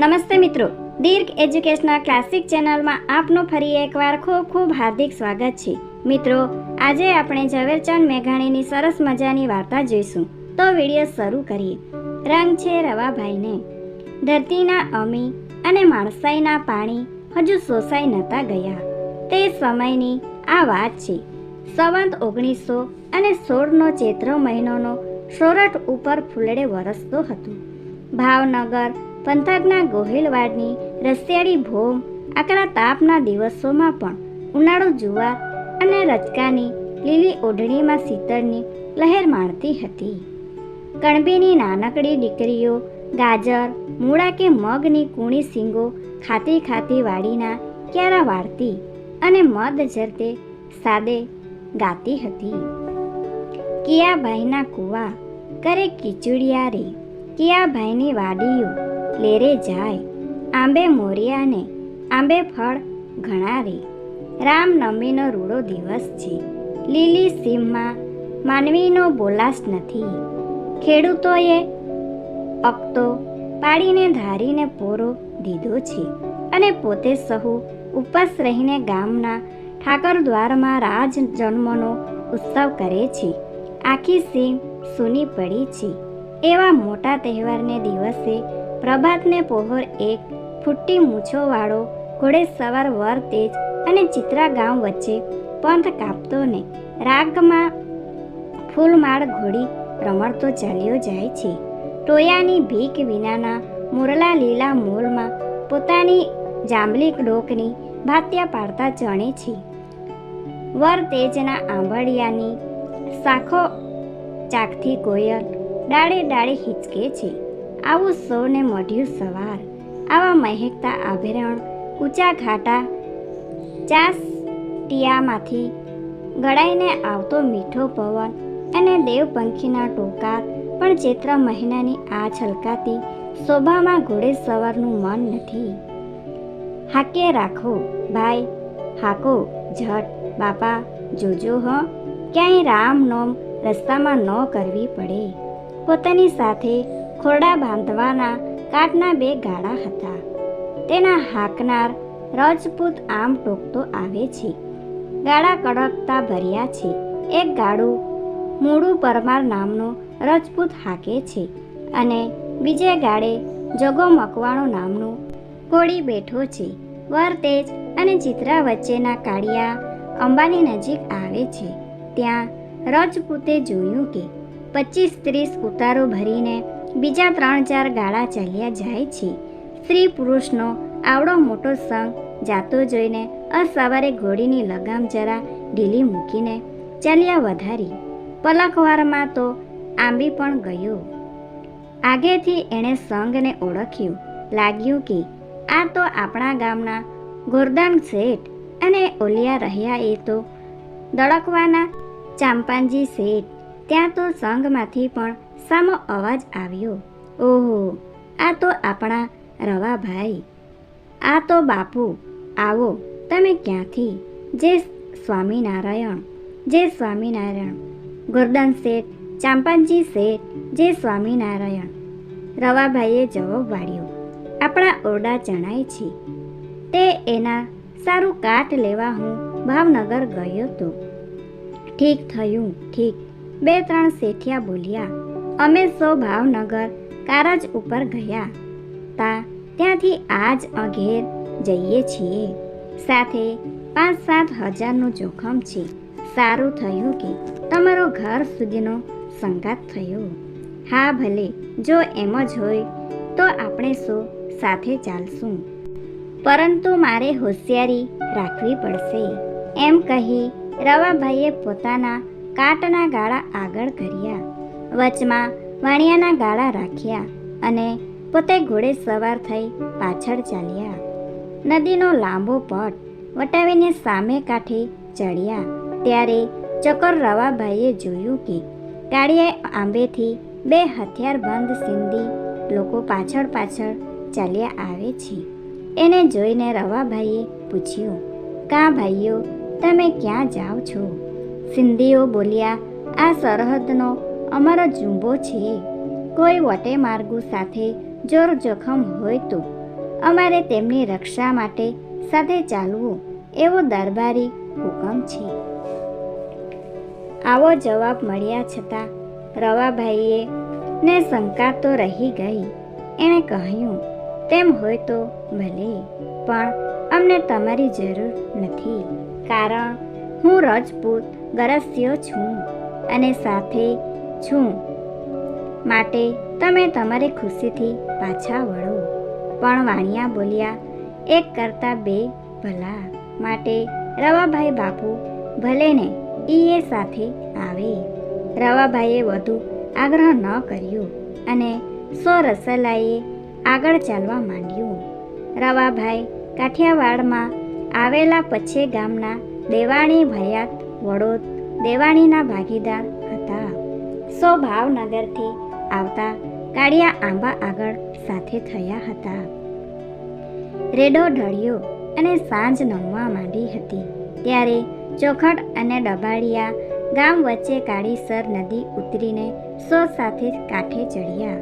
નમસ્તે મિત્રો. દીર્ઘ educational classic ચેનલમાં આપનું ફરી એકવાર ખૂબ ખૂબ હાર્દિક સ્વાગત છે. મિત્રો, આજે આપણે ઝવેરચંદ મેઘાણીની સરસ મજાની વાર્તા જોઈશું. તો વીડિયો શરૂ કરીએ. રંગ છે રવાભાઈને. ધરતીના અમી અને માણસાઈના પાણી હજુ સોસાઈ નહોતા ગયા. તે સમયની આ વાત છે. સંવંત ઓગણીસો અને સોળનો ચૈત્ર મહિનોનો સોરઠ ઉપર ફૂલડે વરસતો હતો. ભાવનગર પંથકના ગોહિલવાડની રસિયાળી ભોમ આકરા તાપના દિવસોમાં પણ ઉનાળો જુવાર અને રચકાની લીલી ઓઢણીમાં શીતળની લહેર માણતી હતી. કણબીની નાનકડી દીકરીઓ, ગાજર, મૂળા કે મગની કૂણી સિંગો ખાતી ખાતી વાડીના ક્યારા વાળતી અને મદ ઝરતે સાદે ગાતી હતી. કિયાભાઈના કુવા, કરે કિચુડિયા રે. કિયાભાઈની વાડીઓ લેરે જાય. આંબે મોરિયાને આંબે ફળ ઘણા રે રામનવમીનો રૂડો દિવસ છે. લીલી સીમમાં માનવીનો બોલાશ નથી. ખેડૂતોએ અકતો પાડીને ધારીને પોરો દીધો છે અને પોતે સહુ ઉપવાસ રહીને ગામના ઠાકર દ્વારમાં રાજ જન્મનો ઉત્સવ કરે છે. આખી સીમ સૂની પડી છે. એવા મોટા તહેવારને દિવસે પ્રભાતને પહોર એક ફૂટી મૂછોવાળો ઘોડે સવાર વર તેજ અને ચિત્રા ગામ વચ્ચે પંથ કાપતો ને રાગમાં ફૂલમાળ ઘોડી રમણતો ચાલ્યો જાય છે. ટોયાની ભીખ વિનાના મુરલા લીલા મોલમાં પોતાની જાંબલી ડોકની ભાત્યા પાડતા ચણે છે. વર તેજના આંબળિયાની શાખો ચાકથી કોયલ ડાળે ડાળે હિચકે છે. આવું સૌને મઢ્યું સવાર. આવા મહેકતા આભરણ, ઊંચા ઘાટા ચાસ ટીયામાંથી ગળાઈને આવતો મીઠો પવન અને દેવપંખીના ટોકાર પણ ચૈત્ર મહિનાની આ છલકાતી શોભામાં ઘોડે સવારનું મન નથી. હાકે રાખો, ભાઈ, હાકો ઝટ બાપા, જોજો હ. ક્યાંય રામ નોમ રસ્તામાં ન કરવી પડે. પોતાની સાથે ખોરડા બાંધવાના કાઠના બે ગાળા હતા. તેના હાકનાર રજપૂત આમ ટોકતો આવે છે. ગાળા કડકતા ભર્યા છે. એક ગાડું મૂળું પરમાર નામનો રજપૂત હાકે છે અને બીજે ગાડે જગો મકવાણો નામનું કોળી બેઠો છે. વર તેજ અને ચિત્રા વચ્ચેના કાળિયા અંબાની નજીક આવે છે. ત્યાં રજપૂતે જોયું કે પચીસ ત્રીસ ઉતારો ભરીને બીજા ત્રણ ચાર ગાળા ચાલ્યા જાય છે. સ્ત્રી પુરુષનો આવડો મોટો સંગ જાતો જોઈને અસવારે ઘોડીની લગામ જરા ઢીલી મૂકીને ચાલ્યા વધારી. પલકવારમાં તો આંબી પણ ગયો. આગેથી એણે સંઘને ઓળખ્યું. લાગ્યું કે આ તો આપણા ગામના ગોરદાન શેઠ અને ઓલિયા રહ્યા એ તો દળકવાના ચાંપાંજી શેઠ. ત્યાં તો સંઘમાંથી પણ સામો અવાજ આવ્યો. ઓહો, આ તો આપણા રવાભાઈ. આ તો બાપુ. આવો, તમે ક્યાંથી? જે સ્વામિનારાયણ. જે સ્વામિનારાયણ. ગોરદાન શેઠ, ચાંપાનજી શેઠ જે સ્વામિનારાયણ. રવાભાઈએ જવાબ વાળ્યો. આપણા ઓરડા જણાય છે. તે એના સારું કાટ લેવા હું ભાવનગર ગયો તો. ઠીક થયું, ઠીક. બે ત્રણ શેઠિયા બોલ્યા. અમે સૌ ભાવનગર કારજ ઉપર ગયા તા ત્યાંથી આજ અઘેર જઈએ છીએ. સાથે પાંચ સાત હજારનું જોખમ છે. સારું થયું કે તમારો ઘર સુધીનો સંગાત થયો. હા ભલે, જો એમ જ હોય તો આપણે સૌ સાથે ચાલશું. પરંતુ મારે હોશિયારી રાખવી પડશે. એમ કહી રવાભાઈએ પોતાના કાટના ગાળા આગળ કર્યા. વચમાં વાણિયાના ગાળા રાખ્યા અને પોતે ઘોડે સવાર થઈ પાછળ ચાલ્યા. નદીનો લાંબો પટ વટાવીને સામે કાંઠે ચડ્યા. ત્યારે ચકર રવાભાઈએ જોયું કે કાળીએ આંબેથી બે હથિયારબંધ સિંધી લોકો પાછળ પાછળ ચાલ્યા આવે છે. એને જોઈને રવાભાઈએ પૂછ્યું, કા ભાઈઓ, તમે ક્યાં જાઓ છો? સિંધીઓ બોલ્યા, આ સરહદનો અમારો જુંબો છે. કોઈ વટે માર્ગુ સાથે જોર જોખમ હોય તો અમારે તેમની રક્ષા માટે સાથે ચાલવું એવો દરબારી હુકમ છે. આવો જવાબ મળ્યા છતાં રવાભાઈએ ને શંકા તો રહી ગઈ. એણે કહ્યું, તેમ હોય તો ભલે, પણ અમને તમારી જરૂર નથી. કારણ હું રજપૂત ગરસ્યો છું અને સાથે છું. માટે તમે તમારી ખુશીથી પાછા વળો. પણ વાણિયા બોલ્યા, એક કરતાં બે ભલા. માટે રવાભાઈ બાપુ ભલે ને ઈએ સાથે આવે. રવાભાઈએ વધુ આગ્રહ ન કર્યો અને સો રસલાએ આગળ ચાલવા માંડ્યું. રવાભાઈ કાઠિયાવાડમાં આવેલા પછે ગામના દેવાણી ભયાત વડોદ દેવાણીના ભાગીદાર સો ભાવનગરથી આવતા કાળિયા આંબા આગળ સાથે થયા હતા. રેડો ઢળ્યો અને સાંજ નમવા માંડી હતી. ત્યારે ચોખટ અને ડબાડિયા ગામ વચ્ચે કાળીસર નદી ઉતરીને સો સાથે કાંઠે ચડ્યા.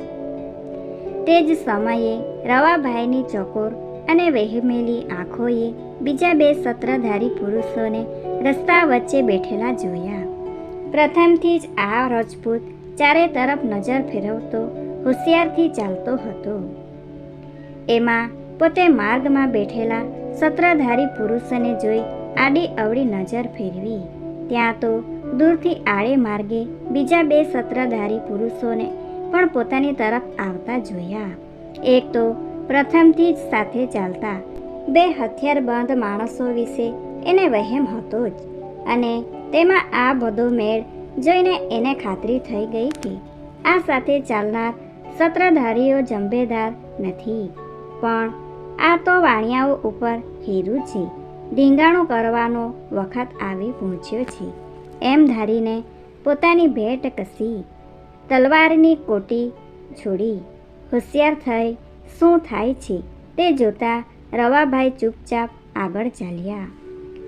તે જ સમયે રવાભાઈની ચોકોર અને વહેમેલી આંખોએ બીજા બે સત્રધારી પુરુષોને રસ્તા વચ્ચે બેઠેલા જોયા. પ્રથમથી જ આ રજપૂત ચારે તરફ નજર ફેરવતો હોશિયારથી ચાલતો હતો. એમાં પોતે માર્ગમાં બેઠેલા સત્રધારી પુરુષને જોઈ આડી અવળી નજર ફેરવી. ત્યાં તો દૂરથી આડે માર્ગે બીજા બે સત્રધારી પુરુષોને પણ પોતાની તરફ આવતા જોયા. એક તો પ્રથમથી જ સાથે ચાલતા બે હથિયારબંધ માણસો વિશે એને વહેમ હતો જ. અને તેમાં આ બધો મેળ જોઈને એને ખાતરી થઈ ગઈ કે આ સાથે ચાલનાર સત્રધારીઓ જંબેદાર નથી. પણ આ તો વાણિયાઓ ઉપર હીરું છે. ઢીંગાણું કરવાનો વખત આવી પહોંચ્યો છે. એમ ધારીને પોતાની ભેટ કસી. તલવારની કોટી છોડી. હોશિયાર થઈ શું થાય છે તે જોતા રવાભાઈ ચૂપચાપ આગળ ચાલ્યા.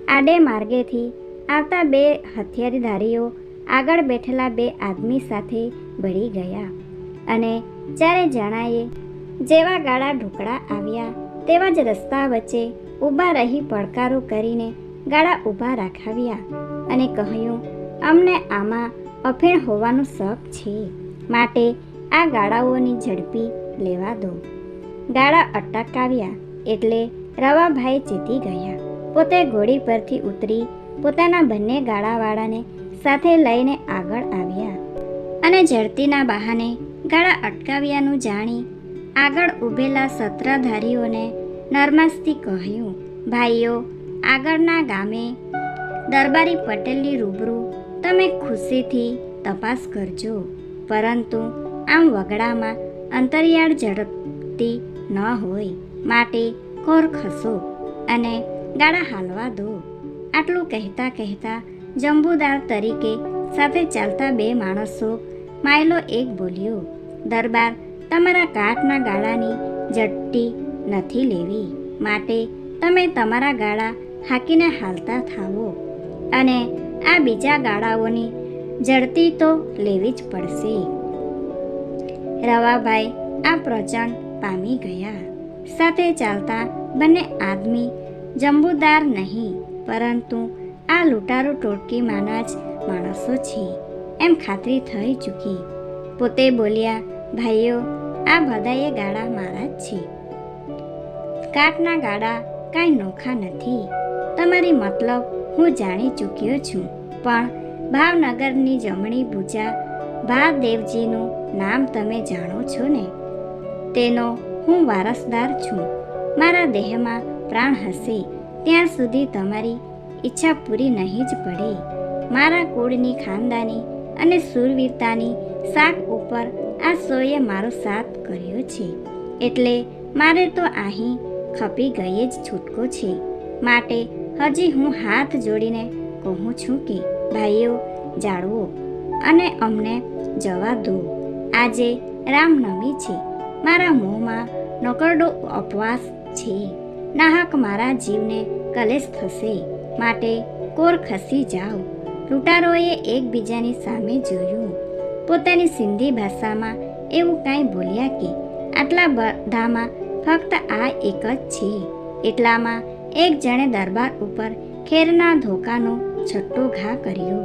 આડે માર્ગેથી આવતા બે હથિયારધારીઓ આગળ બેઠેલા બે આદમી સાથે ભળી ગયા અને ચારે જણાએ જેવા ગાળા ઢોકળા આવ્યા તેવા જ રસ્તા વચ્ચે ઊભા રહી પડકારો કરીને ગાળા ઊભા રાખાવ્યા અને કહ્યું, અમને આમાં અફીણ હોવાનો શક છે. માટે આ ગાળાઓની ઝડપી લેવા દો. ગાળા અટકાવ્યા એટલે રવાભાઈ જીતી ગયા. પોતે ઘોડી પરથી ઉતરી પોતાના બંને ગાળાવાળાને સાથે લઈને આગળ આવ્યા અને ઝડતીના બહાને ગાળા અટકાવ્યાનું જાણી આગળ ઊભેલા સત્રધારીઓને નરમાસથી કહ્યું, ભાઈઓ, આગળના ગામે દરબારી પટેલની રૂબરૂ તમે ખુશીથી તપાસ કરજો. પરંતુ આમ વગડામાં અંતરિયાળ ઝડપતી ન હોય. માટે કોર ખસો અને ગાળા હાલવા દો. આટલું કહેતા કહેતા જંબુદાર તરીકે સાથે ચાલતા બે માણસો માયલો એક બોલ્યો, દરબાર, તમારા કાઠના ગાળાની જટ્ટી નથી લેવી. માટે તમે તમારા ગાળા હાકીને હાલતા થાવો. અને આ બીજા ગાળાઓની જડતી તો લેવી જ પડશે. રવાભાઈ આ પ્રચંડ પામી ગયા. સાથે ચાલતા બંને આદમી જંબુદાર નહીં પરંતુ આ લૂંટારો ટોળકીમાંના જ માણસો છે. એમ ખાતરી થઈ ચૂકી. પોતે બોલ્યા, ભાઈઓ, આ બધાએ ગાળા મારા જ છે. કાટના ગાળા કાંઈ નોખા નથી. તમારી મતલબ હું જાણી ચૂક્યો છું. પણ ભાવનગરની જમણી ભૂજા ભાદેવજીનું નામ તમે જાણો છો ને? તેનો હું વારસદાર છું. મારા દેહમાં પ્રાણ હશે. ત્યાં સુધી તમારી ઈચ્છા પૂરી નહીં જ પડે. મારા કુળની ખાનદાની અને સુરવીરતાની શાક ઉપર આ સોએ મારો સાથ કર્યો છે. એટલે મારે તો અહીં ખપી ગઈ જ છૂટકો છે. માટે હજી હું હાથ જોડીને કહું છું કે, ભાઈઓ, જાળવો અને અમને જવા દો. આજે રામનવમી છે. મારા મોંમાં નકરડો અપવાસ છે. નાહક મારા જીવને કલેશ થશે માટે કોર ખસી જાઓ. લૂંટારોએ એકબીજાની સામે જોયું. પોતાની સિંધી ભાષામાં એવું કાંઈ બોલ્યા કે, આટલા બધામાં ફક્ત આ એક જ છે. એટલામાં એક જણે દરબાર ઉપર ખેરના ધોકાનો છઠ્ઠો ઘા કર્યો.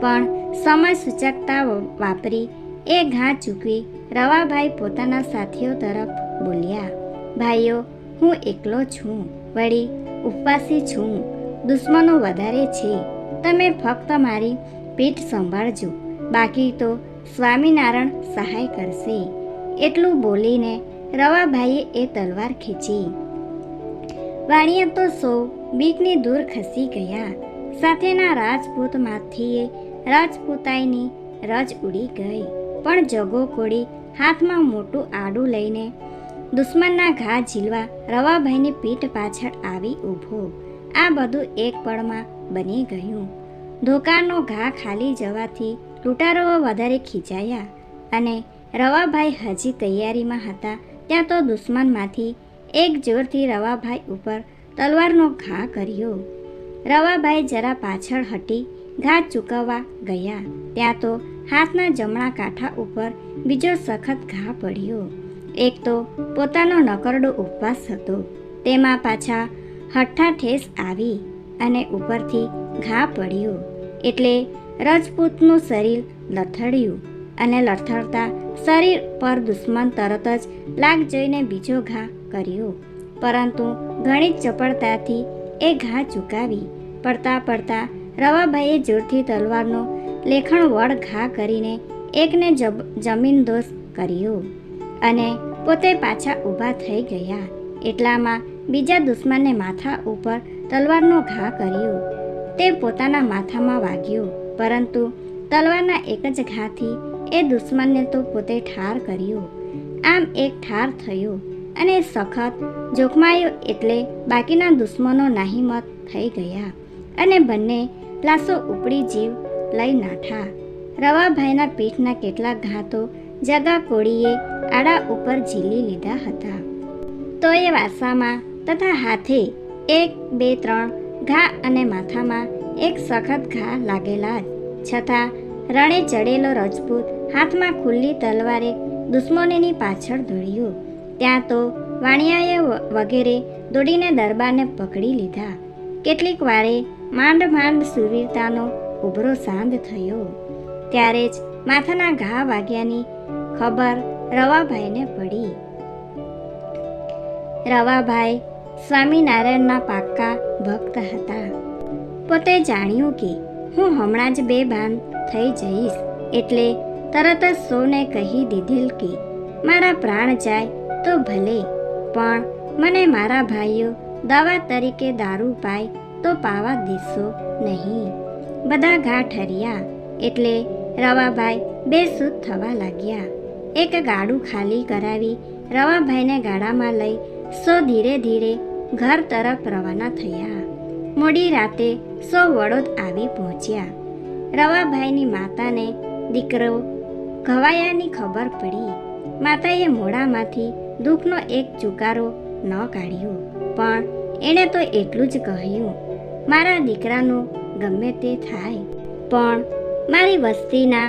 પણ સમય સૂચકતા વાપરી એ ઘા ચૂકવી રવાભાઈ પોતાના સાથીઓ તરફ બોલ્યા, ભાઈઓ હું એકલો છું, વળી ઉપવાસી છું, દુશ્મનો વધારે છે. તમે ફક્ત મારી પીઠ સંભાળજો, બાકી તો સ્વામિનારાયણ સહાય કરશે. એટલું બોલીને રવાભાઈએ એ તલવાર ખેંચી. વાણિયા તો સૌ બીકની દૂર ખસી ગયા. સાથેના રાજપૂતમાંથી રાજપૂતાઈની રજ ઉડી ગઈ. પણ જગો કોડી હાથમાં મોટું આડું લઈને દુશ્મનના ઘા ઝીલવા રવાભાઈની પીઠ પાછળ આવી ઊભો. આ બધું એક પળમાં બની ગયું. ધોકાનો ઘા ખાલી જવાથી લૂંટારોઓ વધારે ખીચાયા અને રવાભાઈ હજી તૈયારીમાં હતા. ત્યાં તો દુશ્મનમાંથી એક જોરથી રવાભાઈ ઉપર તલવારનો ઘા કર્યો. રવાભાઈ જરા પાછળ હટી ઘા ચૂકવવા ગયા. ત્યાં તો હાથના જમણા કાંઠા ઉપર બીજો સખત ઘા પડ્યો. એક તો પોતાનો નકરડો ઉપવાસ હતો. તેમાં પાછા હઠ્ઠા ઠેસ આવી અને ઉપરથી ઘા પડ્યો. એટલે રજપૂતનું શરીર લથડ્યું અને લથડતા શરીર પર દુશ્મન તરત જ લાગ જોઈને બીજો ઘા કર્યો. પરંતુ ઘણી ચપળતાથી એ ઘા ચૂકાવી. પડતા પડતા રવાભાઈએ જોરથી તલવારનો લેખણ વડ ઘા કરીને એકને જમીન દોષ કર્યો. અને પોતે પાછા ઊભા થઈ ગયા. એટલામાં બીજા દુશ્મનને માથા ઉપર તલવારનો ઘા કર્યો. તે પોતાના માથામાં વાગ્યો, પરંતુ તલવારના એક જ ઘાથી એ દુશ્મનને તો પોતે ઠાર કર્યો. આમ એક ઠાર થયો અને સખત જોખમાયો એટલે બાકીના દુશ્મનો નાહીમત થઈ ગયા અને બંને લાસો ઉપડી જીવ લઈ નાઠા. રવાભાઈના પીઠના કેટલાક ઘાતો જગા કોળીએ આડા ઉપર ઝીલી લીધા હતા. તો એ વાસામાં તથા હાથે એક, બે, ત્રણ ઘા અને માથામાં એક સખત ઘા લાગેલા છતાં રણે ચડેલો રજપૂત હાથમાં ખુલ્લી તલવારે દુશ્મનીની પાછળ દોડ્યો. ત્યાં તો વાણિયાએ વગેરે દોડીને દરબારને પકડી લીધા. કેટલીક વારે માંડ માંડ સુરવીરતાનો ઉભરો સાંધ થયો. ત્યારે જ માથાના ઘા વાગ્યાની ખબર રવાભાઈને પડી. રવાભાઈ સ્વામિનારાયણના પાક્કા ભક્ત હતા. પોતે જાણ્યું કે હું હમણાં જ બેભાન થઈ જઈશ એટલે તરત જ સૌને કહી દીધેલ કે મારા પ્રાણ જાય તો ભલે, પણ મને મારા ભાઈઓ દવા તરીકે દારૂ પાય તો પાવા દેશો નહીં. બધા ઘા ઠર્યા એટલે રવાભાઈ બેસૂદ થવા લાગ્યા. એક ગાડું ખાલી કરાવી રવાભાઈને ગાડામાં લઈ સો ધીરે ધીરે ઘર તરફ રવાના થયા. મોડી રાતે સો વડોદ આવી પહોંચ્યા. રવાભાઈની માતાને દીકરો ઘવાયાની ખબર પડી. માતાએ મોડામાંથી દુઃખનો એક ચુકારો ન કાઢ્યો, પણ એણે તો એટલું જ કહ્યું, મારા દીકરાનું ગમે તે થાય, પણ મારી વસ્તીના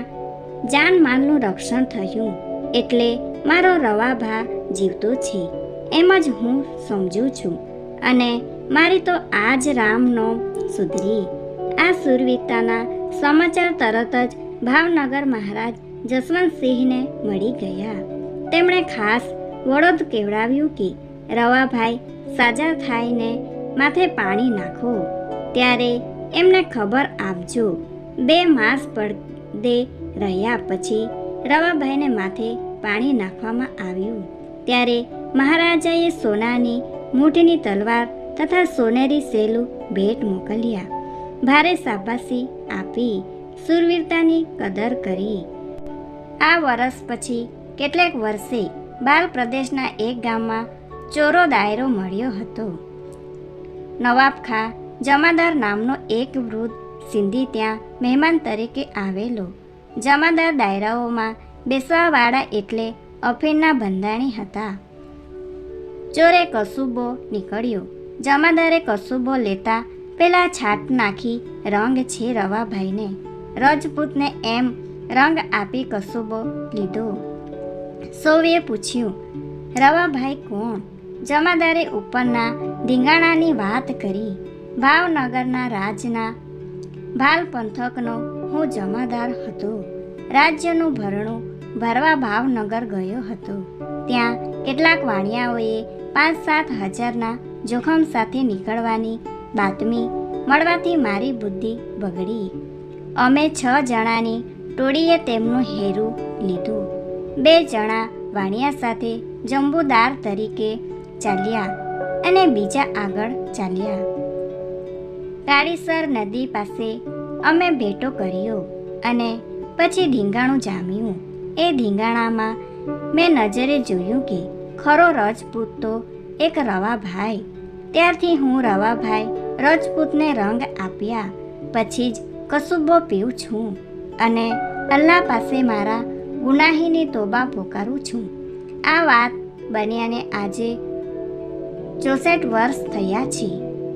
જાનમાલનું રક્ષણ થયું. એટલે મારો રવાભા જીવતો છે. એમ જ હું સમજું છું. અને મારી તો આજ રામનો સુધરી. આ સુરવીરતાના સમાચાર તરત જ ભાવનગર મહારાજ જસવંતસિંહને મળી ગયા. તેમણે ખાસ વડોદ કેવડાવ્યું કે રવાભાઈ સાજા થાયને માથે પાણી નાખો. ત્યારે એમને ખબર આપજો. બે માસ પડદે રહ્યા પછી રવાભાઈને માથે પાણી નાખવામાં આવ્યું. ત્યારે મહારાજાએ સોનાની મૂઠની તલવાર તથા સોનેરી સેલું ભેટ મોકલ્યા. ભારે શાબાશી આપી સુરવીરતાની કદર કરી. આ વર્ષ પછી કેટલેક વર્ષે બાલ પ્રદેશના એક ગામમાં ચોરો દાયરો મળ્યો હતો. નવાબખા જમાદાર નામનો એક વૃદ્ધ સિંધી ત્યાં મહેમાન તરીકે આવેલો. જમાદાર દાયરાઓમાં બેસવાવાળા એટલે અફીણના બંધાણી હતા. ચોરે કસુબો નીકળ્યો. જમાદારે કસુબો લેતા પેલા છાટ નાખી રંગ છે રવાભાઈને રજપૂતને એમ રંગ આપી કસુબો લીધો. સૌએ પૂછ્યું રવાભાઈ કોણ? જમાદારે ઉપરના ધીંગાણાની વાત કરી. ભાવનગરના રાજના ભાલ પંથકનો હું જમાદાર હતો. રાજ્યનું ભરણું ભરવા ભાવનગર ગયો હતો. ત્યાં કેટલાક વાણિયાઓએ પાંચ સાત હજારના જોખમ સાથે નીકળવાની બાતમી મળવાથી મારી બુદ્ધિ બગડી. અમે છ જણાની ટોળીએ તેમનું હેરું લીધું. બે જણા વાણિયા સાથે જંબુદાર તરીકે ચાલ્યા અને બીજા આગળ ચાલ્યા. કાળીસર નદી પાસે અમે ભેટો કર્યો અને પછી ધીંગાણું જામ્યું. એ ધીંગાણામાં મેં નજરે જોયું કે ખરો રજપૂત તો એક રવાભાઈ. ત્યારથી હું રવાભાઈ રજપૂતને રંગ આપ્યા. પછી જ કસુબો પીઉં છું અને અલ્લાહ પાસે મારા ગુનાહીની તોબા પોકારું છું. આ વાત બન્યાને આજે ચોસઠ વર્ષ થયા છે.